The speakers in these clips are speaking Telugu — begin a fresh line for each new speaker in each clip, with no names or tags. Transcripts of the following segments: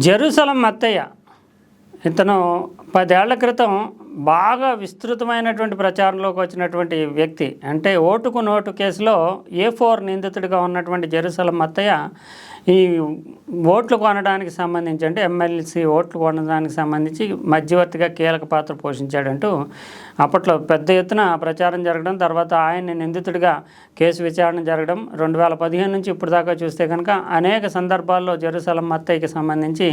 జెరూసలం అత్తయ్య ఇతను పదేళ్ళ క్రితం బాగా విస్తృతమైనటువంటి ప్రచారంలోకి వచ్చినటువంటి వ్యక్తి. అంటే ఓటుకు నోటు కేసులో ఏ ఫోర్ నిందితుడిగా ఉన్నటువంటి జెరూసలం అత్తయ్య ఈ ఓట్లు కొనడానికి సంబంధించి అంటే ఎమ్మెల్సీ ఓట్లు కొనడానికి సంబంధించి మధ్యవర్తిగా కీలక పాత్ర పోషించాడంటూ అప్పట్లో పెద్ద ఎత్తున ప్రచారం జరగడం తర్వాత ఆయన్ని నిందితుడిగా కేసు విచారణ జరగడం రెండు వేల పదిహేను నుంచి ఇప్పుడు దాకా చూస్తే కనుక అనేక సందర్భాల్లో జెరూసలం అత్తయ్యకి సంబంధించి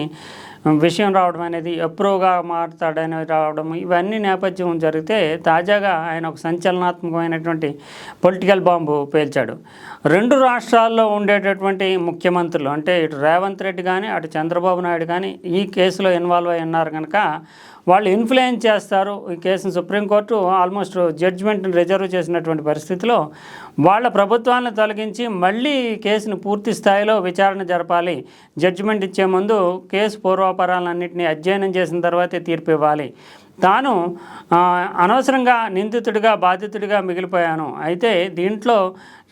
విషయం రావడం అనేది ఎప్రూవ్గా మారుతాడని రావడం ఇవన్నీ నేపథ్యం జరిగితే తాజాగా ఆయన ఒక సంచలనాత్మకమైనటువంటి పొలిటికల్ బాంబు పేల్చాడు. రెండు రాష్ట్రాల్లో ఉండేటటువంటి ముఖ్యమంత్రులు అంటే ఇటు రేవంత్ రెడ్డి కానీ అటు చంద్రబాబు నాయుడు కానీ ఈ కేసులో ఇన్వాల్వ్ అయి ఉన్నారు కనుక వాళ్ళు ఇన్ఫ్లుయెన్స్ చేస్తారు. ఈ కేసును సుప్రీంకోర్టు ఆల్మోస్ట్ జడ్జిమెంట్ని రిజర్వ్ చేసినటువంటి పరిస్థితిలో వాళ్ళ ప్రభుత్వాన్ని తొలగించి మళ్ళీ ఈ కేసును పూర్తి స్థాయిలో విచారణ జరపాలి. జడ్జిమెంట్ ఇచ్చే ముందు కేసు పూర్వాపరాలన్నింటినీ అధ్యయనం చేసిన తర్వాతే తీర్పు ఇవ్వాలి. తాను అనవసరంగా నిందితుడిగా బాధితుడిగా మిగిలిపోయాను. అయితే దీంట్లో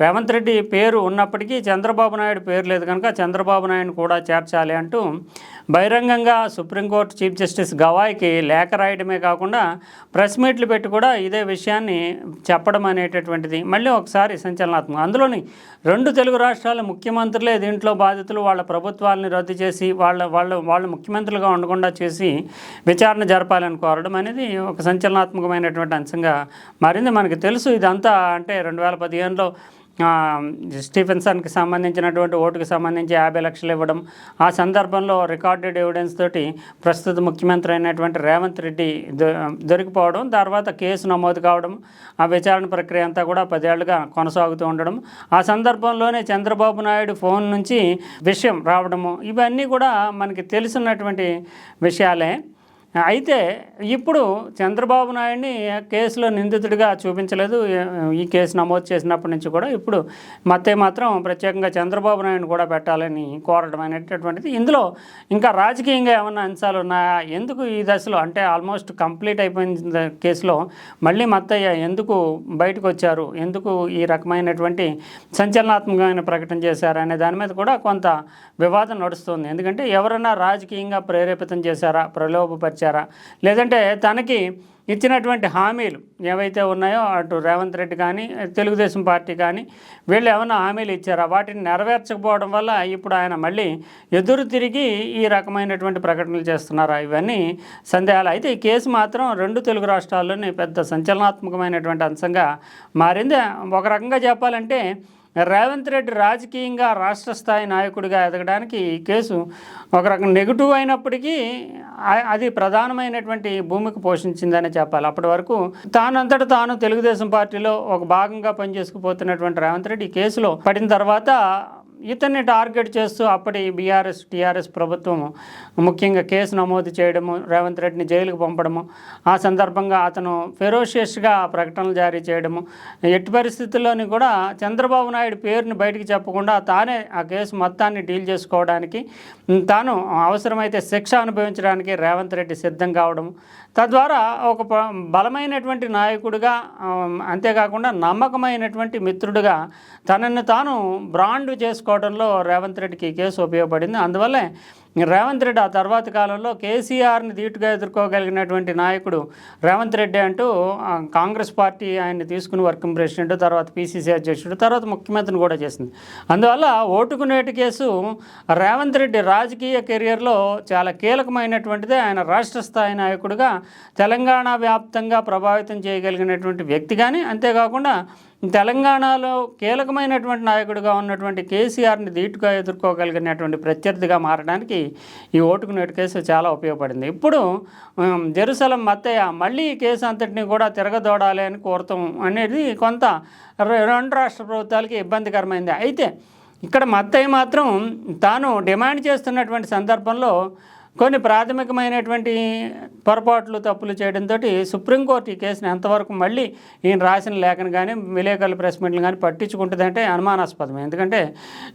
రేవంత్ రెడ్డి పేరు ఉన్నప్పటికీ చంద్రబాబు నాయుడు పేరు లేదు కనుక చంద్రబాబు నాయుడు కూడా చేర్చాలి అంటూ బహిరంగంగా సుప్రీంకోర్టు చీఫ్ జస్టిస్ గవాయికి లేఖ రాయడమే కాకుండా ప్రెస్ మీట్లు పెట్టి కూడా ఇదే విషయాన్ని చెప్పడం అనేటటువంటిది. మళ్ళీ ఒకసారి సంచలనాత్మకం. అందులోని రెండు తెలుగు రాష్ట్రాల ముఖ్యమంత్రులే దీంట్లో బాధితులు వాళ్ళ ప్రభుత్వాలని రద్దు చేసి వాళ్ళ వాళ్ళ వాళ్ళు ముఖ్యమంత్రులుగా ఉండకుండా చేసి విచారణ జరపాలని కోరడం అనేది ఒక సంచలనాత్మకమైనటువంటి అంశంగా మారింది. మనకు తెలుసు ఇదంతా అంటే రెండు వేల పదిహేనులో స్టీఫెన్సన్కి సంబంధించినటువంటి ఓటుకు సంబంధించి యాభై లక్షలు ఇవ్వడం ఆ సందర్భంలో రికార్డెడ్ ఎవిడెన్స్ తోటి ప్రస్తుత ముఖ్యమంత్రి అయినటువంటి రేవంత్ రెడ్డి దొ- దొరికిపోవడం తర్వాత కేసు నమోదు కావడం ఆ విచారణ ప్రక్రియ అంతా కూడా పదేళ్ళుగా కొనసాగుతూ ఉండడం ఆ సందర్భంలోనే చంద్రబాబు నాయుడు ఫోన్ నుంచి విషయం రావడము ఇవన్నీ కూడా మనకి తెలిసినటువంటి విషయాలే. అయితే ఇప్పుడు చంద్రబాబు నాయుడిని కేసులో నిందితుడిగా చూపించలేదు. ఈ కేసు నమోదు చేసినప్పటి నుంచి కూడా ఇప్పుడు మత్తే మాత్రం ప్రత్యేకంగా చంద్రబాబు నాయుడిని కూడా పెట్టాలని కోరడం అనేటటువంటిది. ఇందులో ఇంకా రాజకీయంగా ఏమన్నా అంశాలు ఉన్నాయా? ఎందుకు ఈ దశలో? అంటే ఆల్మోస్ట్ కంప్లీట్ అయిపోయిన కేసులో మళ్ళీ మత్తయ్య ఎందుకు బయటకు వచ్చారు? ఎందుకు ఈ రకమైనటువంటి సంచలనాత్మకమైన ప్రకటన చేశారు? అనే దాని మీద కూడా కొంత వివాదం నడుస్తుంది. ఎందుకంటే ఎవరైనా రాజకీయంగా ప్రేరేపితం చేశారా? ప్రలోభపరిచారు? లేదంటే తనకి ఇచ్చినటువంటి హామీలు ఏవైతే ఉన్నాయో అటు రేవంత్ రెడ్డి కానీ తెలుగుదేశం పార్టీ కానీ వీళ్ళు ఏమైనా హామీలు ఇచ్చారా? వాటిని నెరవేర్చకపోవడం వల్ల ఇప్పుడు ఆయన మళ్ళీ ఎదురు తిరిగి ఈ రకమైనటువంటి ప్రకటనలు చేస్తున్నారా? ఇవన్నీ సందేహాలు. అయితే ఈ కేసు మాత్రం రెండు తెలుగు రాష్ట్రాల్లోని పెద్ద సంచలనాత్మకమైనటువంటి అంశంగా మారింది. ఒక రకంగా చెప్పాలంటే రేవంత్ రెడ్డి రాజకీయంగా రాష్ట్ర స్థాయి నాయకుడిగా ఎదగడానికి ఈ కేసు ఒక రకం నెగిటివ్ అయినప్పటికీ అది ప్రధానమైనటువంటి భూమికి పోషించిందనే చెప్పాలి. అప్పటి వరకు తానంతట తాను తెలుగుదేశం పార్టీలో ఒక భాగంగా పనిచేసుకుపోతున్నటువంటి రేవంత్ రెడ్డి ఈ కేసులో పడిన తర్వాత ఇతన్ని టార్గెట్ చేస్తూ అప్పటి బీఆర్ఎస్ టీఆర్ఎస్ ప్రభుత్వం ముఖ్యంగా కేసు నమోదు చేయడము రేవంత్ రెడ్డిని జైలుకు పంపడము ఆ సందర్భంగా అతను ఫెరోషియస్గా ప్రకటనలు జారీ చేయడము ఎట్టి పరిస్థితుల్లోని కూడా చంద్రబాబు నాయుడు పేరుని బయటికి చెప్పకుండా తానే ఆ కేసు మొత్తాన్ని డీల్ చేసుకోవడానికి తాను అవసరమైతే శిక్ష అనుభవించడానికి రేవంత్ రెడ్డి సిద్ధం కావడము. తద్వారా ఒక బలమైనటువంటి నాయకుడిగా అంతేకాకుండా నమ్మకమైనటువంటి మిత్రుడిగా తనని తాను బ్రాండ్ రావడంలో రేవంత్ రెడ్డికి కేసు ఉపయోగపడింది. అందువల్లే రేవంత్ రెడ్డి ఆ తర్వాత కాలంలో కేసీఆర్ని ధీటుగా ఎదుర్కోగలిగినటువంటి నాయకుడు రేవంత్ రెడ్డి అంటూ కాంగ్రెస్ పార్టీ ఆయన్ని తీసుకుని వర్కింగ్ ప్రెసిడెంట్ తర్వాత పీసీసీ అధ్యక్షుడు తర్వాత ముఖ్యమంత్రిని కూడా చేసింది. అందువల్ల ఓటుకు నేటి కేసు రేవంత్ రెడ్డి రాజకీయ కెరియర్లో చాలా కీలకమైనటువంటిదే. ఆయన రాష్ట్ర స్థాయి నాయకుడిగా తెలంగాణ వ్యాప్తంగా ప్రభావితం చేయగలిగినటువంటి వ్యక్తి కానీ అంతేకాకుండా తెలంగాణలో కీలకమైనటువంటి నాయకుడిగా ఉన్నటువంటి కేసీఆర్ని ధీటుగా ఎదుర్కోగలిగినటువంటి ప్రత్యర్థిగా మారడానికి ఈ ఓటుకు నేటి కేసు చాలా ఉపయోగపడింది. ఇప్పుడు జెరూసలం మత్తయ్య మళ్ళీ ఈ కేసు అంతటిని కూడా తిరగదోడాలి అని కోరతాం అనేది కొంత రెండు రాష్ట్ర ప్రభుత్వాలకి ఇబ్బందికరమైంది. అయితే ఇక్కడ మత్తయ్య మాత్రం తాను డిమాండ్ చేస్తున్నటువంటి సందర్భంలో కొన్ని ప్రాథమికమైనటువంటి పొరపాట్లు తప్పులు చేయడంతో సుప్రీంకోర్టు ఈ కేసుని ఎంతవరకు మళ్ళీ ఈయన రాసిన లేఖను కానీ విలేకరుల ప్రెస్ మీట్లు కానీ పట్టించుకుంటుందంటే అనుమానాస్పదం ఎందుకంటే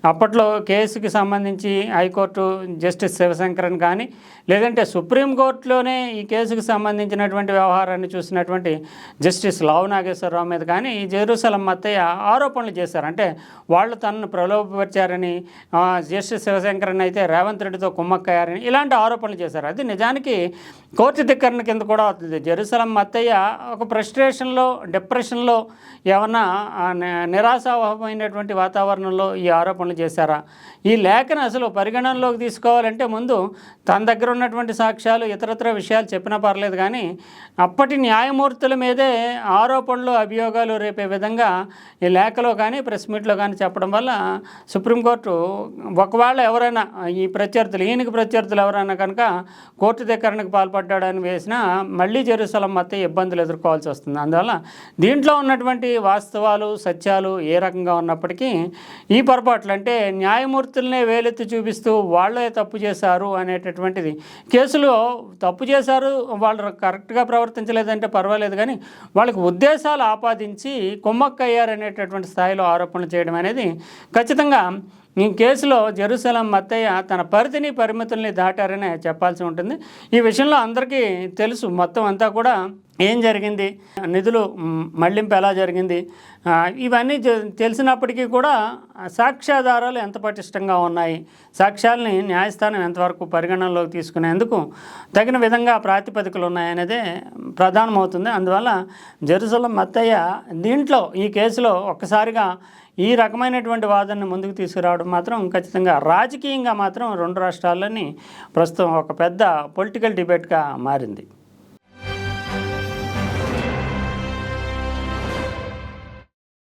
అప్పట్లో కేసుకి సంబంధించి హైకోర్టు జస్టిస్ శివశంకరన్ కానీ లేదంటే సుప్రీంకోర్టులోనే ఈ కేసుకు సంబంధించినటువంటి వ్యవహారాన్ని చూసినటువంటి జస్టిస్ లావు నాగేశ్వరరావు మీద కానీ ఈ జెరూసలం మత్తయ్య ఆరోపణలు చేశారు. అంటే వాళ్ళు తనను ప్రలోభపరిచారని జస్టిస్ శివశంకరన్ అయితే రేవంత్ రెడ్డితో కుమ్మక్కయ్యారని ఇలాంటి ఆరోపణలు చేశారు. అది నిజానికి కోర్టు ధిక్కరణ కింద కూడా అవుతుంది. జెరూసలం మత్తయ్య ఒక ఫ్రస్ట్రేషన్లో డిప్రెషన్లో ఏమన్నా నిరాశావహమైనటువంటి వాతావరణంలో ఈ ఆరోపణలు చేశారా? ఈ లేఖను అసలు పరిగణనలోకి తీసుకోవాలంటే ముందు తన దగ్గర ఉన్నటువంటి సాక్ష్యాలు ఇతరత్ర విషయాలు చెప్పినా పర్లేదు కానీ అప్పటి న్యాయమూర్తుల మీదే ఆరోపణలు అభియోగాలు రేపే విధంగా ఈ లేఖలో కానీ ప్రెస్ మీట్లో కానీ చెప్పడం వల్ల సుప్రీంకోర్టు ఒకవేళ ఎవరైనా ఈ ప్రత్యర్థులు ఈయనకి ప్రత్యర్థులు ఎవరైనా కనుక కోర్టు ధిక్కరణకు పాల్పడ్డాడని వేసినా మళ్ళీ జెరూసలం మధ్య ఇబ్బందులు ఎదుర్కోవాల్సి వస్తుంది. అందువల్ల దీంట్లో ఉన్నటువంటి వాస్తవాలు సత్యాలు ఏ రకంగా ఉన్నప్పటికీ ఈ పొరపాట్లు అంటే న్యాయమూర్తులనే వేలెత్తి చూపిస్తూ వాళ్ళే తప్పు చేశారు అనేటటువంటిది. కేసులో తప్పు చేశారు వాళ్ళు కరెక్ట్గా ప్రవర్తించలేదంటే పర్వాలేదు కానీ వాళ్ళకి ఉద్దేశాలు ఆపాదించి కుమ్మక్కయ్యారనేటటువంటి స్థాయిలో ఆరోపణలు చేయడం అనేది ఖచ్చితంగా ఈ కేసులో జెరూసలం మత్తయ్య తన పరిధిని పరిమితుల్ని దాటారనే చెప్పాల్సి ఉంటుంది. ఈ విషయంలో అందరికీ తెలుసు. మొత్తం అంతా కూడా ఏం జరిగింది? నిధులు మళ్ళింపు మళ్ళింపు ఎలా జరిగింది? ఇవన్నీ తెలిసినప్పటికీ కూడా సాక్ష్యాధారాలు ఎంత పటిష్టంగా ఉన్నాయి? సాక్ష్యాలని న్యాయస్థానం ఎంతవరకు పరిగణనలోకి తీసుకునేందుకు తగిన విధంగా ప్రాతిపదికలు ఉన్నాయనేదే ప్రధానమవుతుంది. అందువల్ల జెరూసలం మత్తయ్య దీంట్లో ఈ కేసులో ఒక్కసారిగా ఈ రకమైనటువంటి వాదనను ముందుకు తీసుకురావడం మాత్రం ఖచ్చితంగా రాజకీయంగా మాత్రం రెండు రాష్ట్రాల్లోని ప్రస్తుతం ఒక పెద్ద పొలిటికల్ డిబేట్గా మారింది.